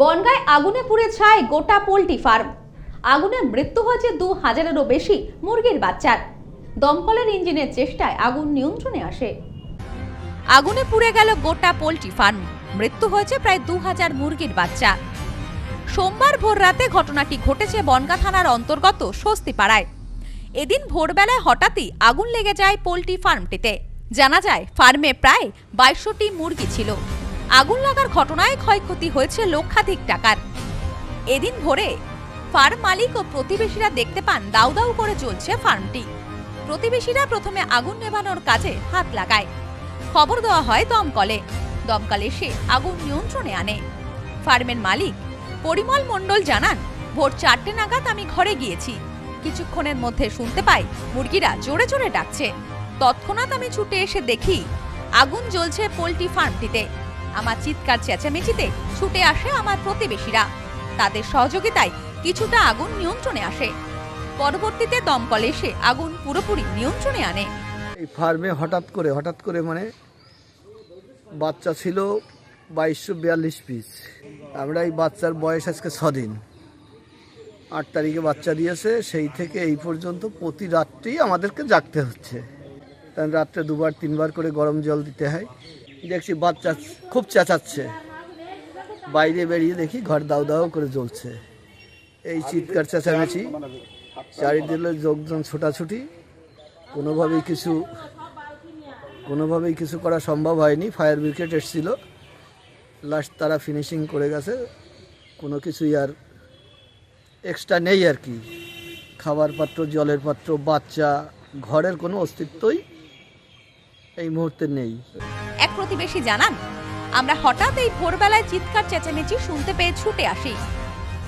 বনগায় আগুনে পুড়ে ছায় গোটা পোলট্রি ফার্ম। আগুনে মৃত্যু হয়েছে দু হাজারেরও বেশি মুরগির বাচ্চার দমকলের ইঞ্জিনের চেষ্টায় আগুন নিয়ন্ত্রণে আসে। আগুনে পুড়ে গেল গোটা পোলট্রি ফার্ম। মৃত্যু হয়েছে প্রায় দু হাজার মুরগির বাচ্চা। সোমবার ভোর রাতে ঘটনাটি ঘটেছে বনগা থানার অন্তর্গত স্বস্তিপাড়ায়। এদিন ভোরবেলায় হঠাৎই আগুন লেগে যায় পোলট্রি ফার্মটিতে। জানা যায়, ফার্মে প্রায় বাইশটি মুরগি ছিল। আগুন লাগার ঘটনায় ক্ষয়ক্ষতি হয়েছে লক্ষাধিক টাকার। এদিন ভোরে ফার্ম মালিক ও প্রতিবেশীরা দেখতে পান দাউ দাউ করে জ্বলছে ফার্মটি। প্রতিবেশীরা প্রথমে আগুন নেভানোর কাজে হাত লাগায়। খবর দেওয়া হয় দমকলে। দমকল এসে আগুন নিয়ন্ত্রণে আনে। ফার্মের মালিক পরিমল মণ্ডল জানান, ভোর চারটে নাগাদ আমি ঘরে গিয়েছি। কিছুক্ষণের মধ্যে শুনতে পাই মুরগিরা জোরে জোরে ডাকছে। তৎক্ষণাৎ আমি ছুটে এসে দেখি আগুন জ্বলছে পোলট্রি ফার্মটিতে। আমার চিৎকার চেঁচামেচিতে ছুটে আসে আমার প্রতিবেশীরা। তাদের সহযোগিতায় কিছুটা আগুন নিয়ন্ত্রণে আসে। পরবর্তীতে দমকল এসে আগুন পুরোপুরি নিয়ন্ত্রণে আনে। এই ফার্মে হঠাৎ করে হঠাৎ করে মানে বাচ্চা ছিল বাইশশো বিয়াল্লিশ পিস আমরা এই বাচ্চার বয়স আজকে ছদিন। আট তারিখে বাচ্চা দিয়েছে, সেই থেকে এই পর্যন্ত প্রতি রাত্রেই আমাদেরকে জাগতে হচ্ছে। কারণ রাত্রে দুবার, তিনবার করে গরম জল দিতে হয়। দেখছি বাচ্চা খুব চেঁচাচ্ছে। বাইরে বেরিয়ে দেখি ঘর দাও দাও করে জ্বলছে। এই চিৎকার চেঁচামেচি, চারিদিকে লোকজন ছোটাছুটি। কোনোভাবেই কিছু কোনোভাবেই কিছু করা সম্ভব হয়নি। ফায়ার ব্রিগেড এসেছিল। লাস্ট তারা ফিনিশিং করে গেছে। কোনো কিছুই আর এক্সট্রা নেই আর কি। খাবার পাত্র, জলের পাত্র, বাচ্চা, ঘরের কোনো অস্তিত্বই এই মুহূর্তে নেই। এক প্রতিবেশী জানান আমরা হঠাৎ এই ভোরবেলায় চিৎকার চেঁচামেচি শুনতে পেয়ে ছুটে আসি।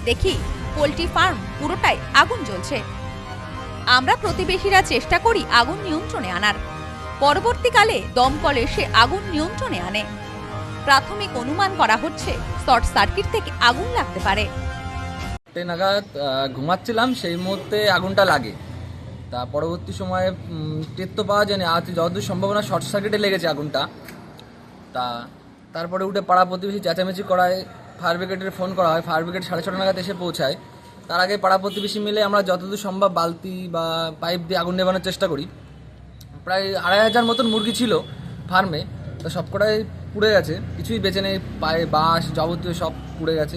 দেখি পোলট্রি ফার্ম পুরোটাই আগুন জ্বলছে। আমরা প্রতিবেশীরা চেষ্টা করি আগুন নিয়ন্ত্রণে আনার। পরবর্তীকালে দমকল এসে আগুন নিয়ন্ত্রণে আনে। প্রাথমিক অনুমান করা হচ্ছে শর্ট সার্কিট থেকে আগুন লাগতে পারে। নাগাদ ঘুমাচ্ছিলাম সেই মুহূর্তে আগুনটা লাগে। তা পরবর্তী সময়ে টের তো পাওয়া যায়নি আর যতদূর সম্ভাবনা শর্ট সার্কিটে লেগেছে আগুনটা। তা তারপরে উঠে পাড়া প্রতিবেশী চেঁচামেচি করায়, ফায়ার ব্রিগেডের ফোন করা হয়। ফায়ার ব্রিগেড সাড়ে ছটা নাগাদ এসে পৌঁছায়। তার আগে পাড়া প্রতিবেশী মিলে আমরা যতদূর সম্ভব বালতি বা পাইপ দিয়ে আগুন নেভানোর চেষ্টা করি। প্রায় আড়াই হাজার মতন মুরগি ছিল ফার্মে। তা সবকটাই পুড়ে গেছে। কিছুই বেঁচে নেই। পায়ে বাঁশ যাবতীয় সব পুড়ে গেছে।